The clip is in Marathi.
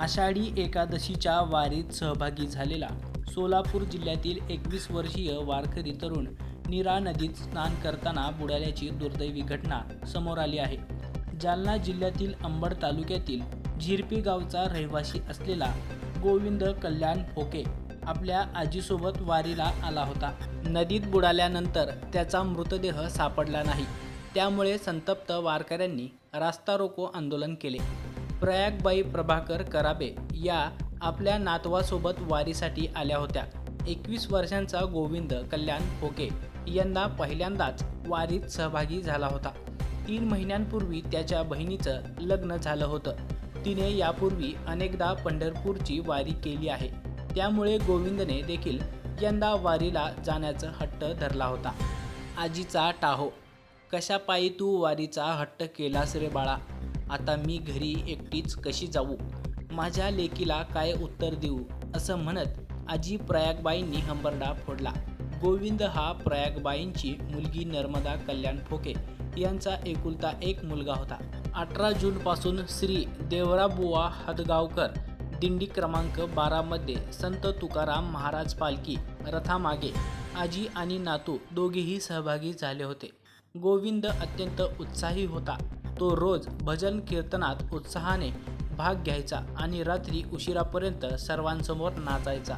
आषाढी एकादशीच्या वारीत सहभागी झालेला सोलापूर जिल्ह्यातील एकवीस वर्षीय वारकरी तरुण नीरा नदीत स्नान करताना बुडाल्याची दुर्दैवी घटना समोर आली आहे. जालना जिल्ह्यातील अंबड तालुक्यातील झिरपी गावचा रहिवासी असलेला गोविंद कल्याण फोके आपल्या आजीसोबत वारीला आला होता. नदीत बुडाल्यानंतर त्याचा मृतदेह सापडला नाही. त्यामुळे संतप्त वारकऱ्यांनी रास्ता रोको आंदोलन केले. प्रयागबाई प्रभाकर कराबे या आपल्या नातवासोबत वारीसाठी आल्या होत्या. एकवीस वर्षांचा गोविंद कल्याण फोके यंदा पहिल्यांदाच वारीत सहभागी झाला होता. तीन महिन्यांपूर्वी त्याच्या बहिणीचं लग्न झालं होतं. तिने यापूर्वी अनेकदा पंढरपूरची वारी केली आहे. त्यामुळे गोविंदने देखील यंदा वारीला जाण्याचं हट्ट धरला होता. आजीचा टाहो कशा पायी तू वारीचा हट्ट केलास रे बाळा? आता मी घरी एकटीच कशी जाऊ? माझ्या लेकीला काय उत्तर देऊ? असं म्हणत आजी प्रयागबाईंनी हंबरडा फोडला. गोविंद हा प्रयागबाईंची मुलगी नर्मदा कल्याण फोके यांचा एकुलता एक मुलगा होता. अठरा जूनपासून श्री देवराबुवा हदगावकर दिंडी क्रमांक बारामध्ये संत तुकाराम महाराज पालखी रथामागे आजी आणि नातू दोघेही सहभागी झाले होते. गोविंद अत्यंत उत्साही होता. तो रोज भजन कीर्तनात उत्साहाने भाग घ्यायचा आणि रात्री उशिरापर्यंत सर्वांसमोर नाचायचा.